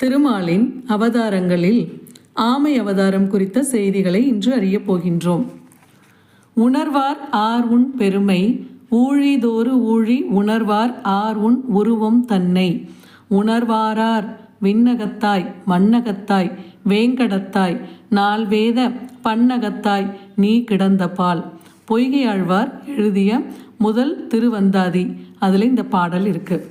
திருமாலின் அவதாரங்களில் ஆமை அவதாரம் குறித்த செய்திகளை இன்று அறியப் போகின்றோம். உணர்வார் ஆர் உன் பெருமை ஊழிதோறு ஊழி உணர்வார் ஆர் உன் உருவம் தன்னை. உணர்வாரார் விண்ணகத்தாய் மண்ணகத்தாய் வேங்கடத்தாய் நால்வேத பன்னகத்தாய் நீ கிடந்த பால். பொய்கை ஆழ்வார் எழுதிய முதல் திருவந்தாதி அதில் இந்த பாடல் இருக்கு.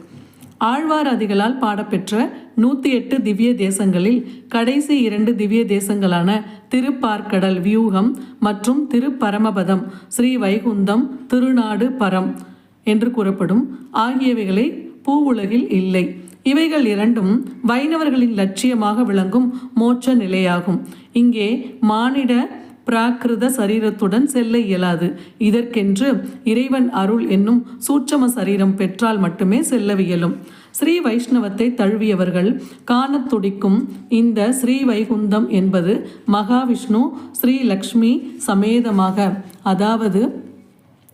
ஆழ்வார் அதிகளால் பாடப்பெற்ற நூற்றி எட்டு திவ்ய தேசங்களில் கடைசி இரண்டு திவ்ய தேசங்களான திருப்பார்க்கடல் வியூகம் மற்றும் திருப்பரமபதம் ஸ்ரீ வைகுந்தம் திருநாடு பரம் என்று கூறப்படும். ஆகியவைகளை பூவுலகில் இல்லை. இவைகள் இரண்டும் வைணவர்களின் லட்சியமாக விளங்கும் மோட்ச நிலையாகும். இங்கே மானிட பிராகிருத சரீரத்துடன் செல்ல இயலாது. இதற்கென்று இறைவன் அருள் என்னும் சூட்சம சரீரம் பெற்றால் மட்டுமே செல்லவியலும் ஸ்ரீ வைஷ்ணவத்தை தழுவியவர்கள் காண துடிக்கும் இந்த ஸ்ரீ வைகுந்தம் என்பது மகாவிஷ்ணு ஸ்ரீ லக்ஷ்மி சமேதமாக அதாவது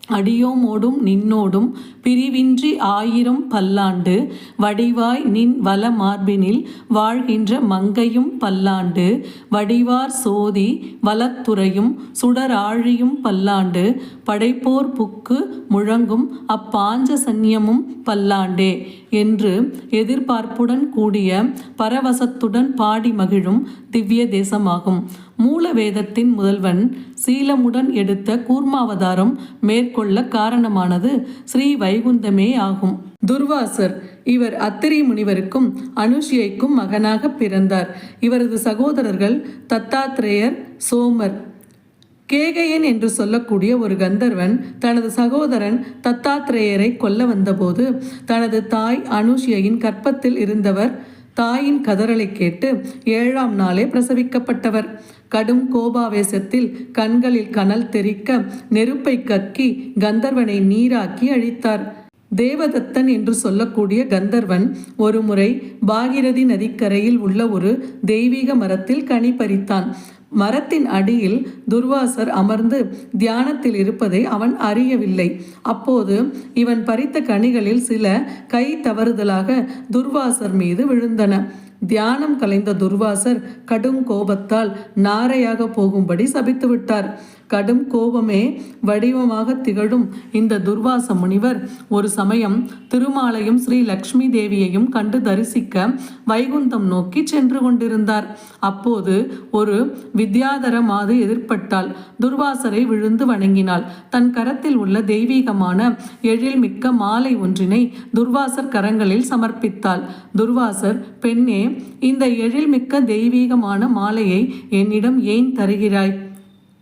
அடியோமோடும் நின்னோடும் பிரிவின்றி ஆயிரம் பல்லாண்டு வடிவாய் நின் வல மார்பினில் வாழ்கின்ற மங்கையும் பல்லாண்டு வடிவார் சோதி வலத்துறையும் சுடராழியும் பல்லாண்டு படைப்போர் புக்கு முழங்கும் அப்பாஞ்ச சந்நியமும் பல்லாண்டே என்று எதிர்பார்ப்புடன் கூடிய பரவசத்துடன் பாடி மகிழும் திவ்ய தேசமாகும். மூல வேதத்தின் முதல்வன் சீலமுடன் எடுத்த கூர்மாவதாரம் மேற்கொள்ள காரணமானது ஸ்ரீ வைகுந்தமே ஆகும். துர்வாசர் இவர் அத்திரி முனிவருக்கும் அனுஷியைக்கும் மகனாக பிறந்தார். இவரது சகோதரர்கள் தத்தாத்ரேயர் சோமர். கேகையன் என்று சொல்லக்கூடிய ஒரு கந்தர்வன் தனது சகோதரன் தத்தாத்ரேயரை கொல்ல வந்தபோது தனது தாய் அனுஷியையின் கற்பத்தில் இருந்தவர் தாயின் கதறலை கேட்டு ஏழாம் நாளே பிரசவிக்கப்பட்டவர். கடும் கோபாவேசத்தில் கண்களில் கனல் தெறிக்க நெருப்பை கக்கி கந்தர்வனை நீராக்கி அழித்தார். தேவதத்தன் என்று சொல்லக்கூடிய கந்தர்வன் ஒருமுறை பாகிரதி நதிக்கரையில் உள்ள ஒரு தெய்வீக மரத்தில் கனி பறித்தான். மரத்தின் அடியில் துர்வாசர் அமர்ந்து தியானத்தில் இருப்பதை அவன் அறியவில்லை. அப்போது இவன் பறித்த கனிகளில் சில கை தவறுதலாக துர்வாசர் மீது விழுந்தன. தியானம் கலைந்த துர்வாசர் கடும் கோபத்தால் நாரையாக போகும்படி சபித்து விட்டார் கடும் கோபமே வடிவமாக திகழும் இந்த துர்வாச முனிவர் ஒரு சமயம் திருமாலையும் ஸ்ரீ லக்ஷ்மி தேவியையும் கண்டு தரிசிக்க வைகுந்தம் நோக்கி சென்று கொண்டிருந்தார். அப்போது ஒரு வித்யாதர மாது எதிர்பட்டால் துர்வாசரை விழுந்து வணங்கினாள். தன் கரத்தில் உள்ள தெய்வீகமான எழில் மிக்க மாலை ஒன்றினை துர்வாசர் கரங்களில் சமர்ப்பித்தாள். துர்வாசர் பெண்ணே இந்த எழில்மிக்க தெய்வீகமான மாலையை என்னிடம் ஏன் தருகிறாய்?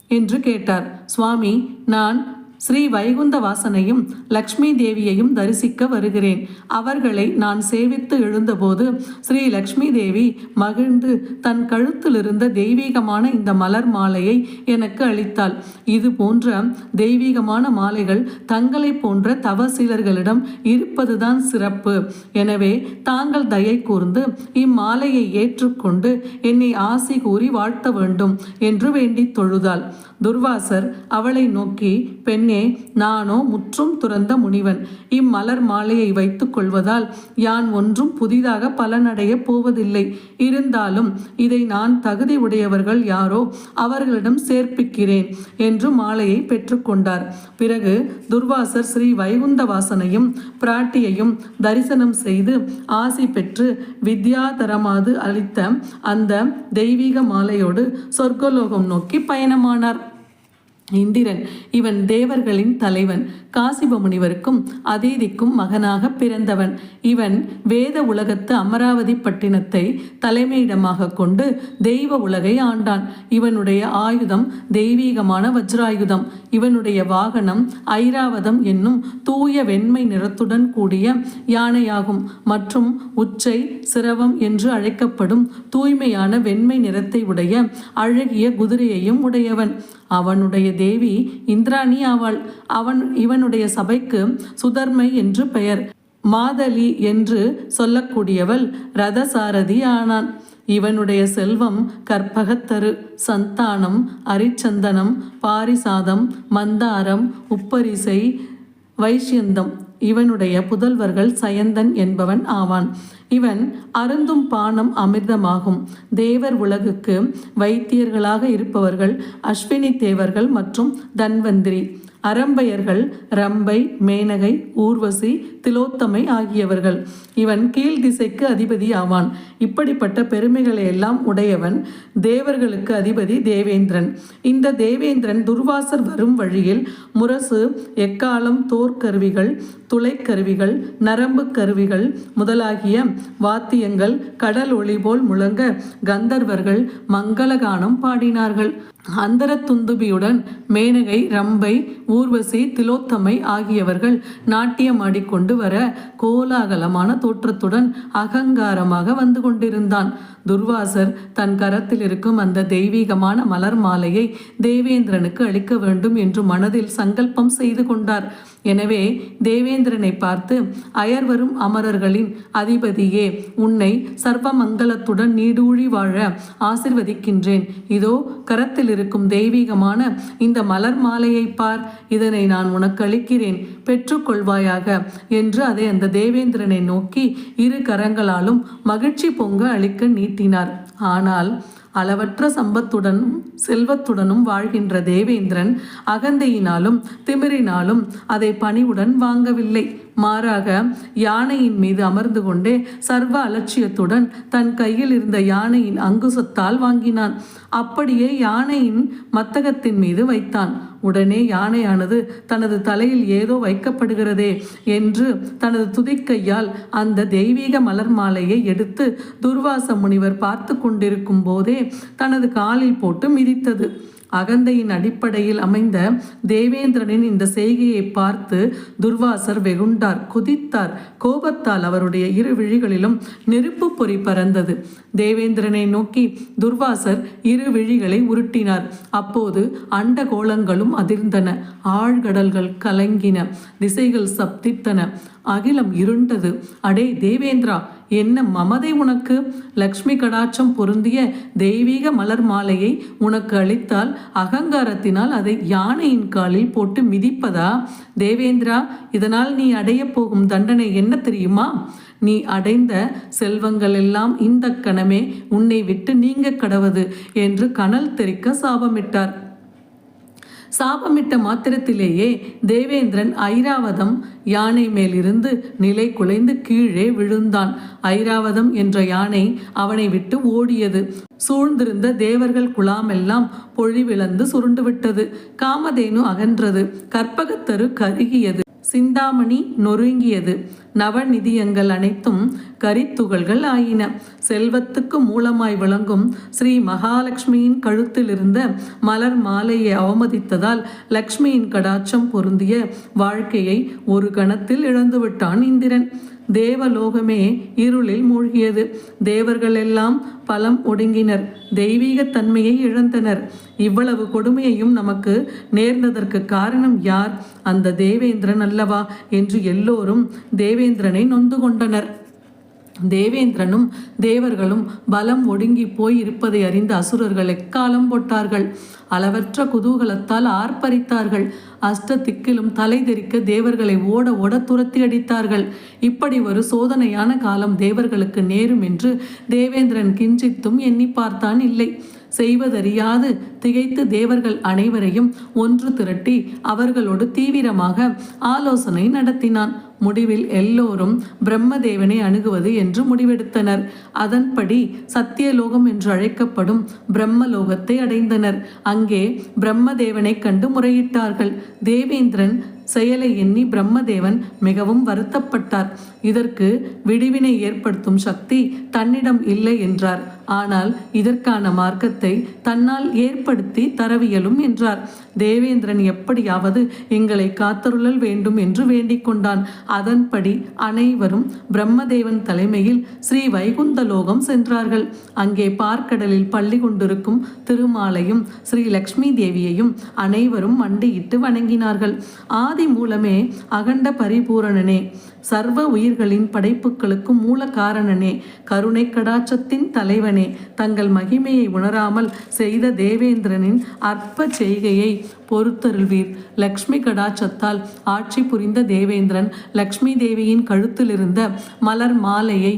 என்று கேட்டார். சுவாமி நான் ஸ்ரீ வைகுந்த வாசனையும் லக்ஷ்மி தேவியையும் தரிசிக்க வருகிறேன். அவர்களை நான் சேவித்து எழுந்தபோது ஸ்ரீ லக்ஷ்மி தேவி மகிழ்ந்து தன் கழுத்தில் இருந்த தெய்வீகமான இந்த மலர் மாலையை எனக்கு அளித்தாள். இது போன்ற தெய்வீகமான மாலைகள் தங்களை போன்ற தவசீலர்களிடம் இருப்பதுதான் சிறப்பு. எனவே தாங்கள் தயை கூர்ந்து இம்மாலையை ஏற்றுக்கொண்டு என்னை ஆசி கூறி வாழ்த்த வேண்டும் என்று வேண்டித் தொழுதாள். துர்வாசர் அவளை நோக்கி பெண்ணே நானோ முற்றும் துறந்த முனிவன். இம்மலர் மாலையை வைத்துக் கொள்வதால் யான் ஒன்றும் புதிதாக பலனடையப் போவதில்லை. இருந்தாலும் இதை நான் தகுதி உடையவர்கள் யாரோ அவர்களிடம் சேர்ப்பிக்கிறேன் என்று மாலையை பெற்றுக்கொண்டார் பிறகு துர்வாசர் ஸ்ரீ வைகுந்த வாசனையும் பிராட்டியையும் தரிசனம் செய்து ஆசி பெற்று வித்யாதரமாது அளித்த அந்த தெய்வீக மாலையோடு சொர்க்கலோகம் நோக்கி பயணமானார். இந்திரன். இவன் தேவர்களின் தலைவன். காசிப முனிவருக்கும் அதீதிக்கும் மகனாக பிறந்தவன். இவன் வேத உலகத்து அமராவதி பட்டினத்தை தலைமையிடமாக கொண்டு தெய்வ உலகை ஆண்டான். இவனுடைய ஆயுதம் தெய்வீகமான வஜ்ராயுதம். இவனுடைய வாகனம் ஐராவதம் என்னும் தூய வெண்மை நிறத்துடன் கூடிய யானையாகும். மற்றும் உச்சை சிரவம் என்று அழைக்கப்படும் தூய்மையான வெண்மை நிறத்தை உடைய அழகிய குதிரையையும் உடையவன். அவனுடைய தேவி இந்திராணி ஆவாள். அவன் இவனுடைய சபைக்கு சுதர்மை என்று பெயர். மாதலி என்று சொல்லக்கூடியவள் ரதசாரதி ஆனான் இவனுடைய செல்வம் கற்பகத்தரு சந்தானம் அரிச்சந்தனம் பாரிசாதம் மந்தாரம் உப்பரிசை வைஷ்யந்தம். இவனுடைய புதல்வர்கள் சயந்தன் என்பவன் ஆவான். இவன் அருந்தும் பானம் அமிர்தமாகும். தேவர் உலகுக்கு வைத்தியர்களாக இருப்பவர்கள் அஸ்வினி தேவர்கள் மற்றும் தன்வந்திரி அரம்பையர்கள் ரம்பை மேனகை ஊர்வசி திலோத்தமை ஆகியவர்கள். இவன் கீழ் திசைக்கு அதிபதி ஆவான். இப்படிப்பட்ட பெருமைகளை எல்லாம் உடையவன் தேவர்களுக்கு அதிபதி தேவேந்திரன். இந்த தேவேந்திரன் துர்வாசர் வரும் வழியில் முரசு எக்காலம் தோற்கருவிகள் துளைக்கருவிகள் நரம்பு கருவிகள் முதலாகிய வாத்தியங்கள் கடல் ஒளி போல் முழங்க கந்தர்வர்கள் மங்களகானம் பாடினார்கள். அந்தர துந்துபியுடன் மேனகை ரம்பை ஊர்வசி திலோத்தமை ஆகியவர்கள் நாட்டியம் ஆடிக்கொண்டு வர கோலாகலமான தோற்றத்துடன் அகங்காரமாக வந்து கொண்டிருந்தான். துர்வாசர் தன் கரத்தில் இருக்கும் அந்த தெய்வீகமான மலர் மாலையை தேவேந்திரனுக்கு அளிக்க வேண்டும் என்று மனதில் சங்கல்பம் செய்து கொண்டார். எனவே தேவேந்திரனை பார்த்து அயர்வரும் அமரர்களின் அதிபதியே உன்னை சர்வமங்கலத்துடன் நீடூழி வாழ ஆசிர்வதிக்கின்றேன். இதோ கரத்தில் இருக்கும் தெய்வீகமான இந்த மலர் மாலையை பார். இதனை நான் உனக்கு அளிக்கிறேன். பெற்றுக்கொள்வாயாக என்று அதை அந்த தேவேந்திரனை நோக்கி இரு கரங்களாலும் மகிழ்ச்சி பொங்க அளிக்க நீட்டினார். ஆனால் அளவற்ற சம்பத்துடனும் செல்வத்துடனும் வாழ்கின்ற தேவேந்திரன் அகந்தையினாலும் திமிரினாலும் அதை பணிவுடன் வாங்கவில்லை. மாறாக யானையின் மீது அமர்ந்து கொண்டே சர்வ அலட்சியத்துடன் தன் கையில் இருந்த யானையின் அங்குசத்தால் வாங்கினான். அப்படியே யானையின் மத்தகத்தின் மீது வைத்தான். உடனே யானையானது தனது தலையில் ஏதோ வைக்கப்படுகிறதே என்று தனது துதிக்கையால் அந்த தெய்வீக மலர் மாலையை எடுத்து துர்வாச முனிவர் பார்த்து கொண்டிருக்கும் போதே தனது காலில் போட்டு மிதித்தது. அகந்தையின் அடிப்படையில் அமைந்த தேவேந்திரனின் இந்த செய்கையை பார்த்து துர்வாசர் வெகுண்டார் குதித்தார். கோபத்தால் அவருடைய இரு விழிகளிலும் நெருப்பு பொறி பறந்தது. தேவேந்திரனை நோக்கி துர்வாசர் இரு விழிகளை உருட்டினார். அப்போது அண்ட கோலங்களும் அதிர்ந்தன. ஆழ்கடல்கள் கலங்கின. திசைகள் சப்தித்தன. அகிலம் இருண்டது. அடே தேவேந்திரா என்ன மமதை உனக்கு? லக்ஷ்மி கடாட்சம் பொருந்திய தெய்வீக மலர் மாலையை உனக்கு அளித்தால் அகங்காரத்தினால் அதை யானையின் காலில் போட்டு மிதிப்பதா? தேவேந்திரா இதனால் நீ அடையப் போகும் தண்டனை என்ன தெரியுமா? நீ அடைந்த செல்வங்கள் எல்லாம் இந்த கணமே உன்னை விட்டு நீங்க கடவது என்று கனல் தெரிக்க சாபமிட்டார். சாபமிட்ட மாத்திரத்திலேயே தேவேந்திரன் ஐராவதம் யானை மேலிருந்து நிலை குலைந்து கீழே விழுந்தான். ஐராவதம் என்ற யானை அவனை விட்டு ஓடியது. சூழ்ந்திருந்த தேவர்கள் குழாமெல்லாம் பொழிவிழந்து சுருண்டுவிட்டது. காமதேனு அகன்றது. கற்பகத்தரு கருகியது. சிந்தாமணி நொறுங்கியது. நவநிதியங்கள் அனைத்தும் கரித்துகள்கள் ஆயின. செல்வத்துக்கு மூலமாய் விளங்கும் ஸ்ரீ மகாலட்சுமியின் கழுத்தில் இருந்த மலர் மாலையை அவமதித்ததால் லக்ஷ்மியின் கடாச்சம் பொருந்திய வாழ்க்கையை ஒரு கணத்தில் இழந்துவிட்டான் இந்திரன். தேவலோகமே இருளில் மூழ்கியது. தேவர்கள் எல்லாம் பலம் ஒடுங்கினர். தெய்வீக தன்மையை இழந்தனர். இவ்வளவு கொடுமையையும் நமக்கு நேர்ந்ததற்கு காரணம் யார்? அந்த தேவேந்திரன் அல்லவா? என்று எல்லோரும் தேவேந்திரனை நொந்து கொண்டனர். தேவேந்திரனும் தேவர்களும் பலம் ஒடுங்கி போய் இருப்பதை அறிந்த அசுரர்கள் எக்காலம் போட்டார்கள்? அளவற்ற குதூகலத்தால் ஆர்ப்பரித்தார்கள். அஷ்ட திக்கிலும் தலை தெரிக்க தேவர்களை ஓட ஓட துரத்தி அடித்தார்கள். இப்படி ஒரு சோதனையான காலம் தேவர்களுக்கு நேரும் என்று தேவேந்திரன் கிஞ்சித்தும் எண்ணி பார்த்தான் இல்லை. செய்வதறியாது. திகைத்து தேவர்கள் அனைவரையும் ஒன்று திரட்டி அவர்களோடு தீவிரமாக ஆலோசனை நடத்தினான். முடிவில் எல்லோரும் பிரம்மதேவனை அணுகுவது என்று முடிவெடுத்தனர். அதன்படி சத்தியலோகம் என்று அழைக்கப்படும் பிரம்மலோகத்தை அடைந்தனர். அங்கே பிரம்மதேவனை கண்டு முறையிட்டார்கள். தேவேந்திரன் செயலை எண்ணி பிரம்மதேவன் மிகவும் வருத்தப்பட்டார். இதற்கு விடிவினை ஏற்படுத்தும் சக்தி தன்னிடம் இல்லை என்றார். ஆனால் இதற்கான மார்க்கத்தை தன்னால் ஏற்படுத்தி தரவியலும் என்றார். தேவேந்திரன் எப்படியாவது எங்களை காத்தருளல் வேண்டும் என்று வேண்டிக் கொண்டான். அதன்படி அனைவரும் பிரம்மதேவன் தலைமையில் ஸ்ரீ வைகுந்த லோகம் சென்றார்கள். அங்கே பார்க்கடலில் பள்ளி கொண்டிருக்கும் திருமாலையும் ஸ்ரீ லக்ஷ்மி தேவியையும் அனைவரும் மண்டியிட்டு வணங்கினார்கள். ஆதி மூலமே அகண்ட பரிபூரணனே. சர்வ உயிர்களின் படைப்புகளுக்கு மூல காரணனே கருணை கடாட்சத்தின் தலைவனே. தங்கள் மகிமையை உணராமல் செய்த தேவேந்திரனின் அற்ப செய்கையை பொறுத்தருள்வீர். லக்ஷ்மி கடாட்சத்தால் ஆட்சி புரிந்த தேவேந்திரன் லக்ஷ்மி தேவியின் கழுத்திலிருந்த மலர் மாலையை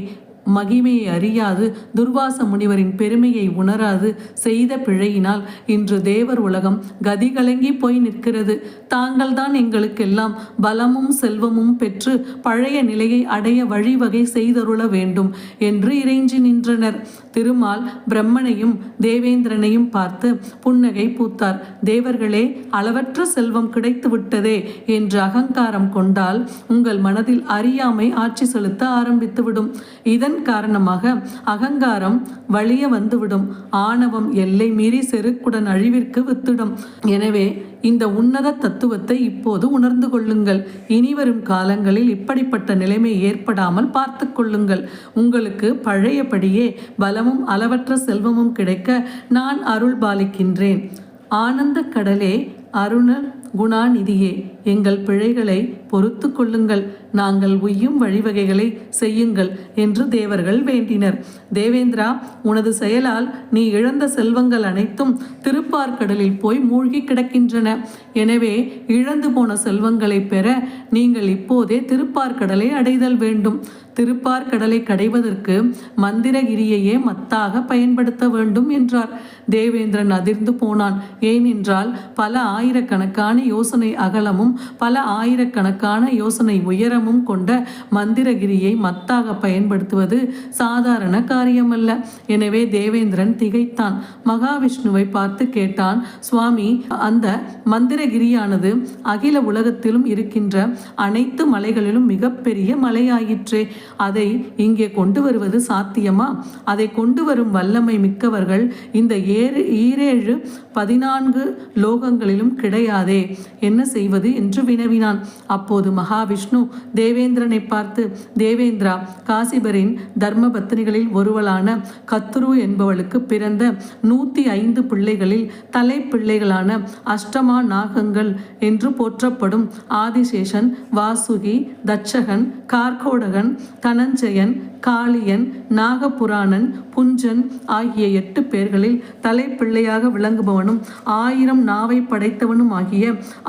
மகிமையை அறியாது துர்வாச முனிவரின் பெருமையை உணராது செய்த பிழையினால் இன்று தேவர் உலகம் கதிகலங்கி போய் நிற்கிறது. தாங்கள்தான் எங்களுக்கெல்லாம் பலமும் செல்வமும் பெற்று பழைய நிலையை அடைய வழிவகை செய்தருள வேண்டும் என்று இறைஞ்சி நின்றனர். திருமால் பிரம்மனையும் தேவேந்திரனையும் பார்த்து புன்னகை பூத்தார். தேவர்களே அளவற்ற செல்வம் கிடைத்து விட்டதே என்று அகங்காரம் கொண்டால் உங்கள் மனதில் அறியாமை ஆட்சி செலுத்த ஆரம்பித்துவிடும். இதன் காரணமாக அகங்காரம் வழிய வந்துவிடும். ஆணவம் எல்லை மீறி செருக்குடன் அழிவிற்கு வித்திடும். எனவே இந்த உன்னத தத்துவத்தை இப்போது உணர்ந்து கொள்ளுங்கள். இனிவரும் காலங்களில் இப்படிப்பட்ட நிலைமை ஏற்படாமல் பார்த்து கொள்ளுங்கள். உங்களுக்கு பழையபடியே பலமும் அளவற்ற செல்வமும் கிடைக்க நான் அருள் பாலிக்கின்றேன். ஆனந்த கடலே அருண குணாநிதியே எங்கள் பிழைகளை பொறுத்து கொள்ளுங்கள். நாங்கள் உய்யும் வழிவகைகளை செய்யுங்கள் என்று தேவர்கள் வேண்டினர். தேவேந்திரா உனது செயலால் நீ இழந்த செல்வங்கள் அனைத்தும் திருப்பார்கடலில் போய் மூழ்கி கிடக்கின்றன. எனவே இழந்து போன செல்வங்களை பெற நீங்கள் இப்போதே திருப்பார்கடலை அடைதல் வேண்டும். திருப்பார்கடலை கடைவதற்கு மந்திரகிரியையே மத்தாக பயன்படுத்த வேண்டும் என்றார். தேவேந்திரன் அதிர்ந்து போனான். ஏனென்றால் பல ஆயிரக்கணக்கான யோசனை அகலமும் பல ஆயிரக்கணக்கான யோசனை உயரமும் கொண்ட மந்திரகிரியை மத்தாக பயன்படுத்துவது சாதாரண காரியமல்ல. எனவே தேவேந்திரன் திகைத்தான். மகாவிஷ்ணுவை பார்த்து கேட்டான் சுவாமி அந்த மந்திரகிரியானது அகில உலகத்திலும் இருக்கின்ற அனைத்து மலைகளிலும் மிகப்பெரிய மலையாயிற்றே. அதை இங்கே கொண்டு வருவது சாத்தியமா? அதை கொண்டு வரும் வல்லமை மிக்கவர்கள் இந்த ஏழு ஈரேழு பதினான்கு லோகங்களிலும் கிடையாதே. என்ன செய்வது? என்று வினவினான். அப்போது மகாவிஷ்ணு தேவேந்திரனை பார்த்து தேவேந்திரா காசிபரின் தர்ம பத்தினிகளில் ஒருவளான கத்துரு என்பவளுக்கு பிறந்த நூத்தி ஐந்து பிள்ளைகளில் தலை பிள்ளைகளான அஷ்டமா நாகங்கள் என்று போற்றப்படும் ஆதிசேஷன் வாசுகி தட்சகன் கார்கோடகன் தனஞ்சயன் காளியன் நாகபுராணன் புஞ்சன் ஆகிய எட்டு பேர்களில் தலைப்பிள்ளையாக விளங்குபவனும் ஆயிரம் நாவை படைத்தவனும் ஆகிய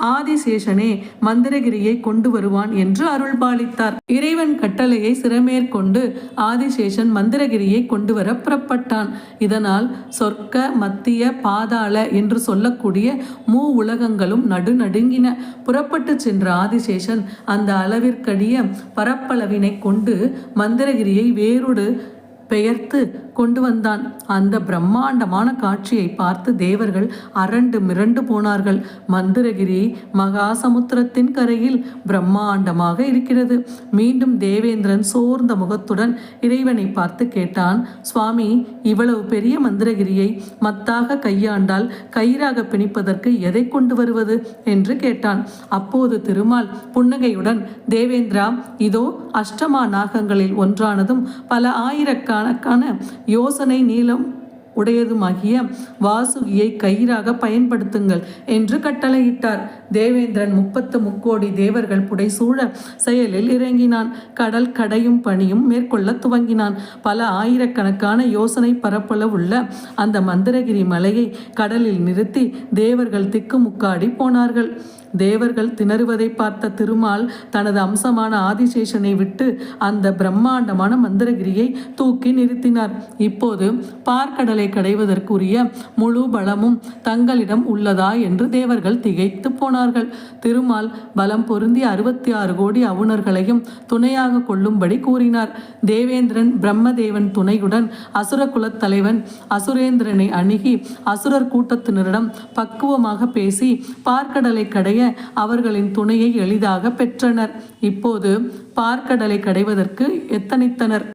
ஆதிசேஷனே மந்திரகிரியை கொண்டு வருவான் என்று அருள்பாலித்தார். இறைவன் கட்டளையை சிறமேற்கொண்டு ஆதிசேஷன் மந்திரகிரியை கொண்டு வர புறப்பட்டான். இதனால் சொர்க்க மத்திய பாதாள என்று சொல்லக்கூடிய மூ உலகங்களும் நடுநடுங்கின. புறப்பட்டு சென்ற ஆதிசேஷன் அந்த அளவிற்கடிய பரப்பளவினை கொண்டு மந்திரகிரியை வேறொடு பெயர்த்து கொண்டு வந்தான். அந்த பிரம்மாண்டமான காட்சியை பார்த்து தேவர்கள் அரண்டு மிரண்டு போனார்கள். மந்திரகிரி மகாசமுத்திரத்தின் கரையில் பிரம்மாண்டமாக இருக்கிறது. மீண்டும் தேவேந்திரன் சோர்ந்த முகத்துடன் இறைவனை பார்த்து கேட்டான் சுவாமி இவ்வளவு பெரிய மந்திரகிரியை மத்தாக கையாண்டால் கயிறாக பிணிப்பதற்கு எதை கொண்டு வருவது? என்று கேட்டான். அப்போது திருமால் புன்னகையுடன் தேவேந்திரா இதோ அஷ்டமா நாகங்களில் ஒன்றானதும் பல ஆயிரக்கணக்கான யோசனை நீளம் உடையதுமாகிய வாசுகியை கயிறாக பயன்படுத்துங்கள் என்று கட்டளையிட்டார். தேவேந்திரன் முப்பத்து முக்கோடி தேவர்கள் புடைசூழ செயலில் இறங்கினான். கடல் கடையும் பணியும் மேற்கொள்ள துவங்கினான். பல ஆயிரக்கணக்கான யோசனை பரப்பளவுள்ள அந்த மந்திரகிரி மலையை கடலில் நிறுத்தி தேவர்கள் திக்குமுக்காடி போனார்கள். தேவர்கள் திணறுவதை பார்த்த திருமால் தனது அம்சமான ஆதிசேஷனை விட்டு அந்த பிரம்மாண்டமான மந்திரகிரியை தூக்கி நிறுத்தினார். இப்போது பார்க்கடலை கடைவதற்குரிய முழு பலமும் தங்களிடம் உள்ளதா என்று தேவர்கள் திகைத்து போனார்கள். திருமால் பலம் பொருந்திய அறுபத்தி ஆறு கோடி அவுணர்களையும் துணையாக கொள்ளும்படி கூறினார். தேவேந்திரன் பிரம்மதேவன் துணையுடன் அசுரகுலத் தலைவன் அசுரேந்திரனை அணுகி அசுரர் கூட்டத்தினரிடம் பக்குவமாக பேசி பார்க்கடலை கடைய கடைய அவர்களின் துணையை எளிதாக பெற்றனர். இப்போது பார்க்கடலை கடைவதற்கு எத்தனித்தனர்?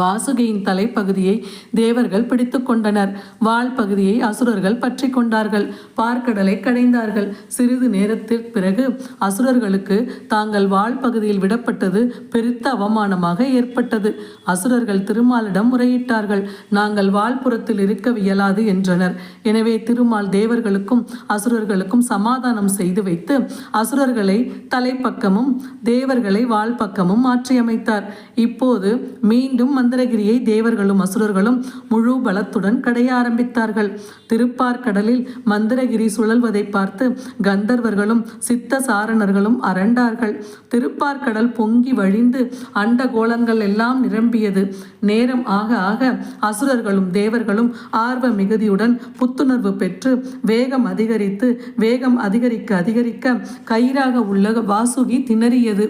வாசுகியின் தலைப்பகுதியை தேவர்கள் பிடித்து கொண்டனர் வால் பகுதியை அசுரர்கள் பற்றி கொண்டார்கள். பார்க்கடலை கடைந்தார்கள். சிறிது நேரத்திற்கு பிறகு அசுரர்களுக்கு தாங்கள் வால் பகுதியில் விடப்பட்டது பெருத்த அவமானமாக ஏற்பட்டது. அசுரர்கள் திருமாலிடம் முறையிட்டார்கள். நாங்கள் வால்புறத்தில் இருக்க இயலாது என்றனர். எனவே திருமால் தேவர்களுக்கும் அசுரர்களுக்கும் சமாதானம் செய்து வைத்து அசுரர்களை தலைப்பக்கமும் தேவர்களை வால் பக்கமும் மாற்றியமைத்தார். இப்போது மீண்டும் மந்திரகிரியை தேவர்களும் அசுரர்களும் முழு பலத்துடன் கடைய ஆரம்பித்தார்கள். திருப்பார்கடலில் மந்திரகிரி சுழல்வதை பார்த்து கந்தர்வர்களும் சித்த சாரணர்களும் அரண்டார்கள். திருப்பார்கடல் பொங்கி வழிந்து அண்ட கோலங்கள் எல்லாம் நிரம்பியது. நேரம் ஆக ஆக அசுரர்களும் தேவர்களும் ஆர்வ மிகுதியுடன் புத்துணர்வு பெற்று வேகம் அதிகரித்து வேகம் அதிகரிக்க அதிகரிக்க கயிறாக உள்ள வாசுகி திணறியது.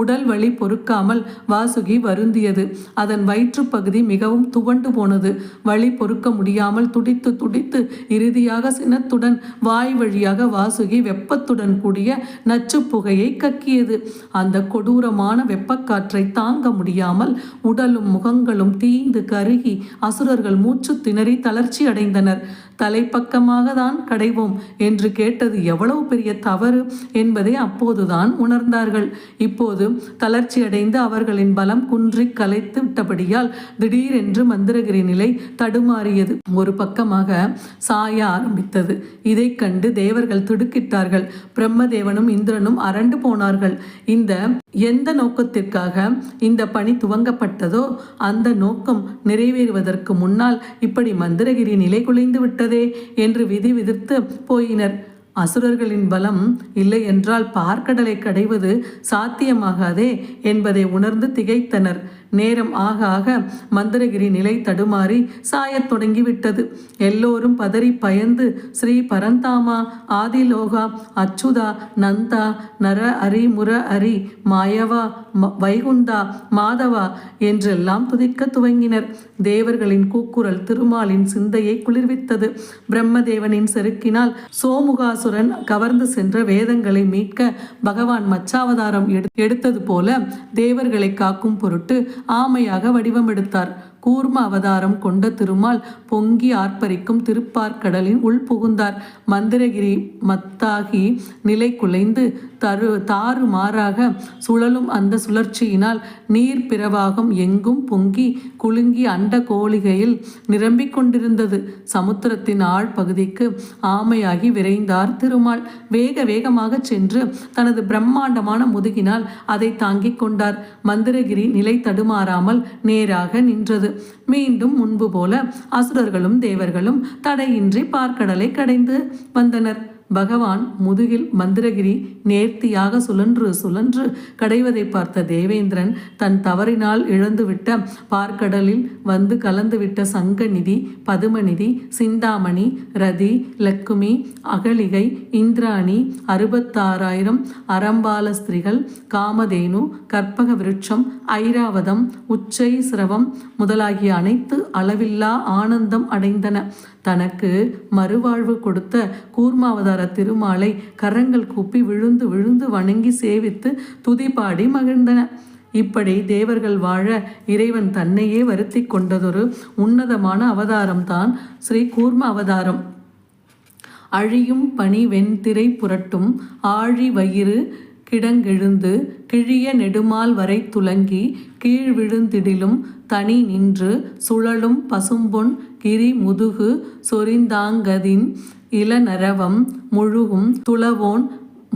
உடல் வலி பொறுக்காமல் வாசுகி வருந்தியது. அதன் வயிற்றுப்பகுதி மிகவும் துவண்டு போனது. வலி பொறுக்க முடியாமல் துடித்து துடித்து இறுதியாக சினத்துடன் வாய் வழியாக வாசுகி வெப்பத்துடன் கூடிய நச்சு புகையை கக்கியது. அந்த கொடூரமான வெப்பக்காற்றை தாங்க முடியாமல் உடலும் முகங்களும் தீந்து கருகி அசுரர்கள் மூச்சு திணறி தளர்ச்சி அடைந்தனர். தலைப்பக்கமாக தான் கடைவோம் என்று கேட்டது எவ்வளவு பெரிய தவறு என்பதை அப்போதுதான் உணர்ந்தார்கள். இப்போது தளர்ச்சி அடைந்து அவர்களின் பலம் குன்றி கலைத்து விட்டபடியால் திடீரென்று மந்திரகிரி நிலை தடுமாறியது. ஒரு பக்கமாக சாய ஆரம்பித்தது. இதை கண்டு தேவர்கள் திடுக்கிட்டார்கள். பிரம்மதேவனும் இந்திரனும் அரண்டு போனார்கள். இந்த எந்த நோக்கத்திற்காக இந்த பணி துவங்கப்பட்டதோ அந்த நோக்கம் நிறைவேறுவதற்கு முன்னால் இப்படி மந்திரகிரி நிலை குலைந்து விட்டதே என்று விதி விதிர்த்து போயினர். அசுரர்களின் பலம் இல்லை என்றால் பார்க்கடலை கடைவது சாத்தியமாகாதே என்பதை உணர்ந்து திகைத்தனர். நேரம் ஆக ஆக மந்திரகிரி நிலை தடுமாறி சாயத் தொடங்கிவிட்டது. எல்லோரும் பதறி பயந்து ஸ்ரீ பரந்தாமா ஆதிலோகா அச்சுதா நந்தா நர அரி முர அரி மாயவா வைகுந்தா மாதவா என்றெல்லாம் துதிக்க துவங்கினர். தேவர்களின் கூக்குரல் திருமாலின் சிந்தையை குளிர்வித்தது. பிரம்மதேவனின் செருக்கினால் சோமுகாசுரன் கவர்ந்து சென்ற வேதங்களை மீட்க பகவான் மச்சாவதாரம் எடுத்தது போல தேவர்களை காக்கும் பொருட்டு ஆமையாக வடிவமெடுத்தார். கூர்ம அவதாரம் கொண்ட திருமால் பொங்கி ஆர்ப்பரிக்கும் திருப்பார்கடலின் உள் புகுந்தார். மந்திரகிரி மத்தாகி நிலை குலைந்து தரு தாறு மாறாக சுழலும் அந்த சுழற்சியினால் நீர் பிரவாகம் எங்கும் பொங்கி குலுங்கி அண்ட கோழிகையில் நிரம்பிக் கொண்டிருந்தது. சமுத்திரத்தின் ஆழ்பகுதிக்கு ஆமையாகி விரைந்தார் திருமால். வேக வேகமாக சென்று தனது பிரம்மாண்டமான முதுகினால் அதை தாங்கிக் கொண்டார். மந்திரகிரி நிலை தடுமாறாமல் நேராக நின்றது. மீண்டும் முன்பு போல அசுரர்களும் தேவர்களும் தடையின்றி பார்க்கடலை கடைந்து வந்தனர். பகவான் முதுகில் மந்திரகிரி நேர்த்தியாக சுழன்று சுழன்று கடைவதை பார்த்த தேவேந்திரன் தன் தவறினால் இழந்துவிட்ட பார்க்கடலில் வந்து கலந்துவிட்ட சங்கநிதி பதுமநிதி சிந்தாமணி ரதி லக்குமி அகலிகை இந்திராணி அறுபத்தாறாயிரம் அறம்பால ஸ்திரிகள் காமதேனு கற்பக விருட்சம் ஐராவதம் உச்சை சிரவம் முதலாகிய அனைத்து அளவில்லா ஆனந்தம் அடைந்தன. தனக்கு மறுவாழ்வு கொடுத்த கூர்மாவதார திருமாலை கரங்கள் கூப்பி விழுந்து விழுந்து வணங்கி சேவித்து துதிபாடி மகிழ்ந்தன. இப்படி தேவர்கள் வாழ இறைவன் தன்னையே வருத்தி கொண்டதொரு உன்னதமான அவதாரம்தான் ஸ்ரீ கூர்ம அவதாரம். அழியும் பனி வெண்திரை புரட்டும் ஆழி வயிறு கிடங்கெழுந்து கிழிய நெடுமால் வரை துலங்கி கீழ் விழுந்திடிலும் தனி நின்று சுழலும் பசும்பொன் கிரி முதுகு சொரிந்தாங்கதின் இளநரவம் முழுகும் துளவோன்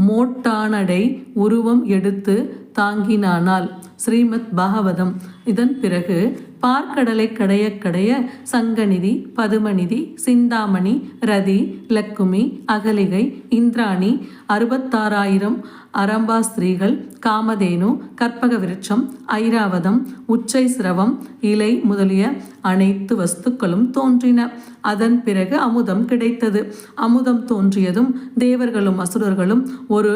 மோட்டானடை உருவம் எடுத்து தாங்கினானால் ஸ்ரீமத் பாகவதம். இதன் பிறகு பார்க்கடலை கடைய கடைய சங்கநிதி பதுமநிதி சிந்தாமணி ரதி லக்குமி அகலிகை இந்திராணி அறுபத்தாறாயிரம் அரம்பா ஸ்திரீகள் காமதேனு கற்பக விருட்சம் ஐராவதம் உச்சை சிரவம் இலை முதலிய அனைத்து வஸ்துக்களும் தோன்றின. அதன் பிறகு அமுதம் கிடைத்தது. அமுதம் தோன்றியதும் தேவர்களும் அசுரர்களும் ஒரு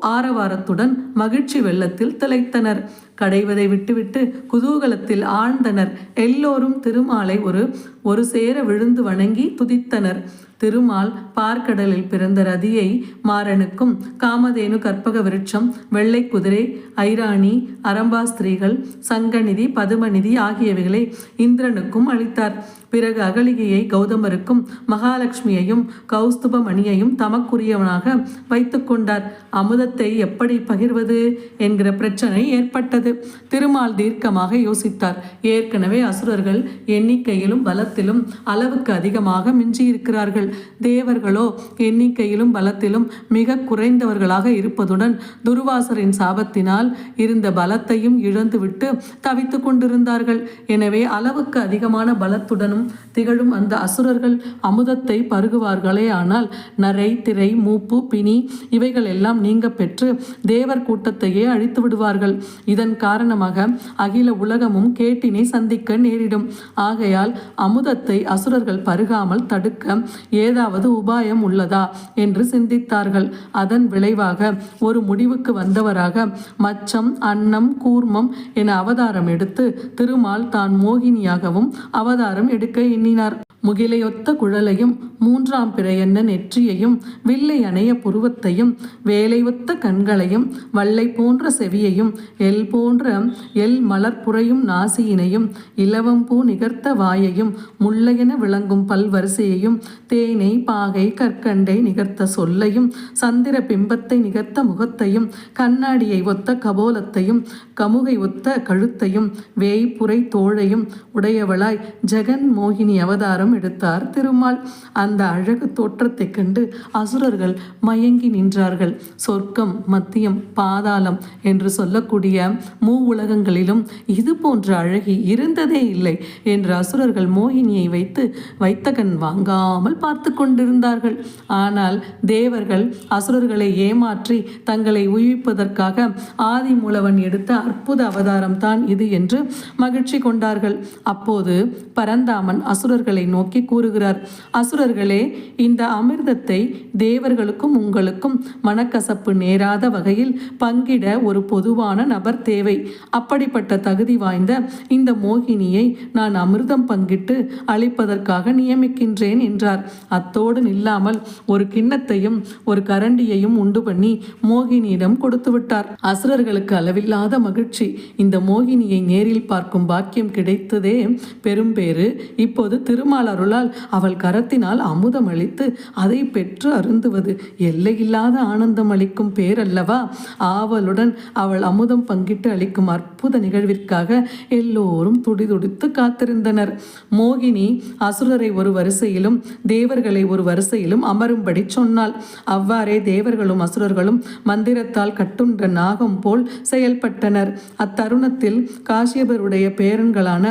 ஆரவாரத்துடன் மகிழ்ச்சி வெள்ளத்தில் திளைத்தனர். கடைவதை விட்டுவிட்டு குதூகலத்தில் ஆழ்ந்தனர். எல்லோரும் திருமாலை ஒரு ஒரு சேர விழுந்து வணங்கி துதித்தனர். திருமால் பார்க்கடலில் பிறந்த ரதியை மாறனுக்கும் காமதேனு கற்பக விருட்சம் வெள்ளை குதிரை ஐராணி அரம்பாஸ்திரீகள் சங்கநிதி பதுமநிதி ஆகியவைகளை இந்திரனுக்கும் அளித்தார். பிறகு அகலிகையை கௌதமருக்கும் மகாலட்சுமியையும் கௌஸ்துப மணியையும் தமக்குரியவனாக வைத்து கொண்டார். அமுதத்தை எப்படி பகிர்வது என்கிற பிரச்சனை ஏற்பட்டது. திருமால் தீர்க்கமாக யோசித்தார். ஏற்கனவே அசுரர்கள் எண்ணிக்கையிலும் பலத்திலும் அளவுக்கு அதிகமாக மிஞ்சியிருக்கிறார்கள். தேவர்களோ எண்ணிக்கையிலும் பலத்திலும் மிக குறைந்தவர்களாக இருப்பதுடன் துர்வாசரின் சாபத்தினால் இருந்த பலத்தையும் இழந்துவிட்டு தவித்துக் கொண்டிருந்தார்கள். எனவே அளவுக்கு அதிகமான பலத்துடனும் திகழும் அந்த அசுரர்கள் அமுதத்தை பருகுவார்களே. ஆனால் நரை திரை மூப்பு பிணி இவைகள் எல்லாம் நீங்க பெற்று தேவர் கூட்டத்தையே அழித்து விடுவார்கள். இதன் காரணமாக அகில உலகமும் கேட்டினை சந்திக்க நேரிடும். ஆகையால் அமுதத்தை அசுரர்கள் பருகாமல் தடுக்க ஏதாவது உபாயம் உள்ளதா என்று சிந்தித்தார்கள். அதன் விளைவாக ஒரு முடிவுக்கு வந்தவராக மச்சம் அன்னம் கூர்மம் என அவதாரம் எடுத்து திருமால் தான் மோகினியாகவும் அவதாரம் எடுக்க எண்ணினார். முகிலையொத்த குழலையும் மூன்றாம் பிறையன்ன நெற்றியையும் வில்லை அணைய புருவத்தையும் வேலையொத்த கண்களையும் வல்லை போன்ற செவியையும் எல் போன்ற எல் மலர்புறையும் நாசியினையும் இலவம் பூ நிகர்த்த வாயையும் முள்ளையென விளங்கும் பல்வரிசையையும் தேனை பாகை கற்கண்டை நிகர்த்த சொல்லையும் சந்திர பிம்பத்தை நிகர்த்த முகத்தையும் கண்ணாடியை ஒத்த கபோலத்தையும் கமுகை ஒத்த கழுத்தையும் வேய்புரை தோழையும் உடையவளாய் ஜெகன் மோகினி அவதாரம் எடுத்தார். திருமால் அந்த அழகு தோற்றத்தைக் கண்டு அசுரர்கள் மயங்கி நின்றார்கள். சொர்க்கம் மத்தியம் பாதாளம் என்று சொல்லக்கூடிய மூ உலகங்களிலும் இது போன்ற அழகி இருந்ததே இல்லை என்று அசுரர்கள் மோகினியை வைத்து வைத்தகன் வாங்காமல் பார்த்து கொண்டிருந்தார்கள். ஆனால் தேவர்கள் அசுரர்களை ஏமாற்றி தங்களை உயிர்ப்பதற்காக ஆதி மூலவன் எடுத்த அற்புத அவதாரம் தான் இது என்று மகிழ்ச்சி கொண்டார்கள். அப்போது பரந்தாமன் அசுரர்களை நோக்கி நோக்கி கூறுகிறார். அசுரர்களே இந்த அமிர்தத்தை தேவர்களுக்கும் உங்களுக்கும் மனக்கசப்பு நேராத வகையில் பங்கிட ஒரு பொதுவான நபர் தேவை. அப்படிப்பட்ட தகுதி வாய்ந்த இந்த மோகினியை நான் அமிர்தம் பங்கிட்டு அளிப்பதற்காக நியமிக்கின்றேன் என்றார். அத்தோடு நில்லாமல் ஒரு கிண்ணத்தையும் ஒரு கரண்டியையும் உண்டு பண்ணி மோகினியிடம் கொடுத்து விட்டார். அசுரர்களுக்கு அளவில்லாத மகிழ்ச்சி. இந்த மோகினியை நேரில் பார்க்கும் பாக்கியம் கிடைத்ததே பெரும்பேறு. இப்போது திருமால் அருளால் அவள் கரத்தினால் அமுதம் அளித்து அதை பெற்று அருந்துவது எல்லையில்லாத ஆனந்தம் அளிக்கும் பேரல்லவா? ஆவலுடன் அவள் அமுதம் பங்கிட்டு அளிக்கும் அற்புத நிகழ்விற்காக எல்லோரும் துடிதுடித்து காத்திருந்தனர். மோகினி அசுரரை ஒரு வரிசையிலும் தேவர்களை ஒரு வரிசையிலும் அமரும்படி சொன்னாள். அவ்வாறே தேவர்களும் அசுரர்களும் மந்திரத்தால் கட்டுண்ட நாகம் போல் செயல்பட்டனர். அத்தருணத்தில் காசியபருடைய பேரன்களான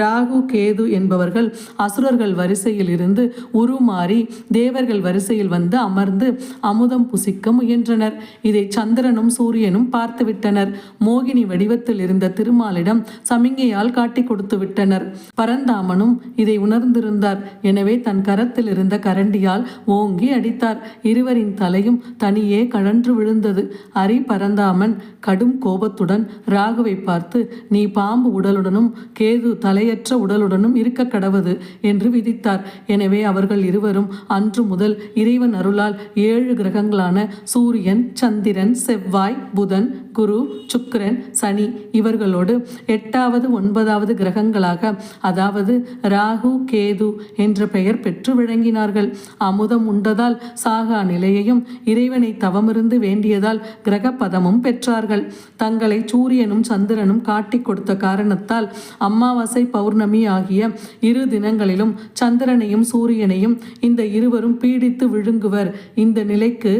ராகு கேது என்பவர்கள் அசுரர்கள் வரிசையில் இருந்து உருமாறி தேவர்கள் வரிசையில் வந்து அமர்ந்து அமுதம் புசிக்க முயன்றனர். இதை சந்திரனும் சூரியனும் பார்த்துவிட்டனர். மோகினி வடிவத்தில் இருந்த திருமாலிடம் சமிங்கையால் காட்டி கொடுத்து விட்டனர். பரந்தாமனும் இதை உணர்ந்திருந்தார். எனவே தன் கரத்தில் இருந்த கரண்டியால் ஓங்கி அடித்தார். இருவரின் தலையும் தனியே கழன்று விழுந்தது. அரி பரந்தாமன் கடும் கோபத்துடன் ராகுவை பார்த்து நீ பாம்பு உடலுடனும் கேது தலையற்ற உடலுடனும் இருக்க கடவது என்று விதித்தார். எனவே அவர்கள் இருவரும் அன்று முதல் இறைவன் அருளால் ஏழு கிரகங்களான சூரியன் சந்திரன் செவ்வாய் புதன் குரு சுக்கிரன் சனி இவர்களோடு எட்டாவது ஒன்பதாவது கிரகங்களாக அதாவது ராகு கேது என்ற பெயர் பெற்று விளங்கினார்கள். அமுதம் உண்டதால் சாகா நிலையையும் இறைவனை தவமிருந்து வேண்டியதால் கிரக பதமும் பெற்றார்கள். தங்களை சூரியனும் சந்திரனும் காட்டி கொடுத்த காரணத்தால் அமாவாசை பௌர்ணமி ஆகிய இரு தினங்களிலும் சந்திரனையும் சூரியனையும் இந்த இருவரும் பீடித்து விழுங்குவர். இந்த நிலைக்கு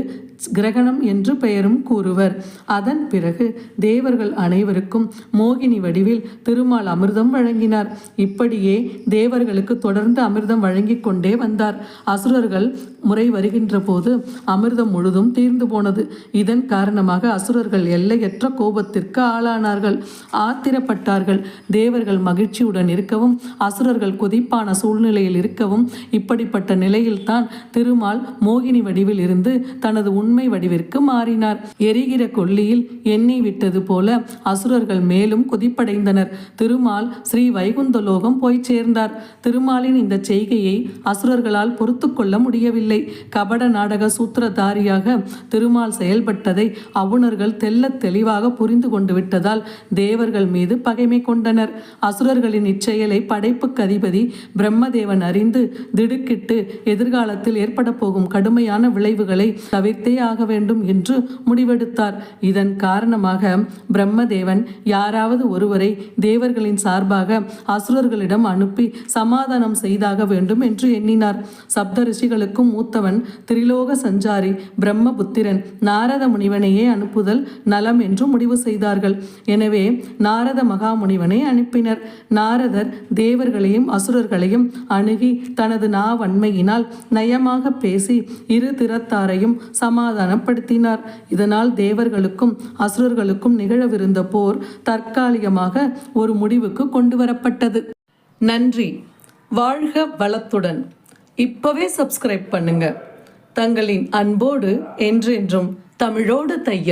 கிரகணம் என்று பெயரும் கூறுவர். அதன் பிறகு தேவர்கள் அனைவருக்கும் மோகினி வடிவில் திருமால் அமிர்தம் வழங்கினார். இப்படியே தேவர்களுக்கு தொடர்ந்து அமிர்தம் வழங்கிக் கொண்டே வந்தார். அசுரர்கள் முறை வருகின்ற போது அமிர்தம் முழுதும் தீர்ந்து போனது. இதன் காரணமாக அசுரர்கள் எல்லையற்ற கோபத்திற்கு ஆளானார்கள். ஆத்திரப்பட்டார்கள். தேவர்கள் மகிழ்ச்சியுடன் இருக்கவும் அசுரர்கள் கொதிப்பான சூழ்நிலையில் இருக்கவும் இப்படிப்பட்ட நிலையில்தான் திருமால் மோகினி வடிவில் இருந்து தனது உண்மை உண்மை வடிவிற்கு மாறினார். எரிகிற கொல்லியில் எண்ணி விட்டது போல அசுரர்கள் மேலும் கொதிப்படைந்தனர். திருமால் ஸ்ரீ வைகுந்தலோகம் போய் சேர்ந்தார். திருமாலின் இந்த செய்கையை அசுரர்களால் பொறுத்து கொள்ள முடியவில்லை. கபட நாடக சூத்திரதாரியாக திருமால் செயல்பட்டதை அவுணர்கள் தெல்ல தெளிவாக புரிந்து கொண்டு விட்டதால் தேவர்கள் மீது பகைமை கொண்டனர். அசுரர்களின் இச்செயலை படைப்புக்கு அதிபதி பிரம்மதேவன் அறிந்து திடுக்கிட்டு எதிர்காலத்தில் ஏற்பட போகும் கடுமையான விளைவுகளை தவிர்த்தே ஆக வேண்டும் என்று முடிவெடுத்தார். இதன் காரணமாக பிரம்மதேவன் யாராவது ஒருவரை தேவர்களின் சார்பாக அசுரர்களிடம் அனுப்பி சமாதானம் செய்தாக வேண்டும் என்று எண்ணினார். சப்த ரிஷிகளுக்கும் மூத்தவன் திரிலோக சஞ்சாரி பிரம்மபுத்திரன் நாரத முனிவனையே அனுப்புதல் நலம் என்று முடிவு செய்தார்கள். எனவே நாரத மகாமுனிவனை அனுப்பினர். நாரதர் தேவர்களையும் அசுரர்களையும் அணுகி தனது நாவன்மையினால் நயமாக பேசி இரு திறத்தாரையும் சமாதானப்படுத்தினார். இதனால் தேவர்களுக்கும் அசுரர்களுக்கும் நிகழவிருந்த போர் தற்காலிகமாக ஒரு முடிவுக்கு கொண்டு வரப்பட்டது நன்றி. வாழ்க வளத்துடன். இப்பவே சப்ஸ்கிரைப் பண்ணுங்க. தங்களின் அன்போடு என்றென்றும் தமிழோடு தையல்.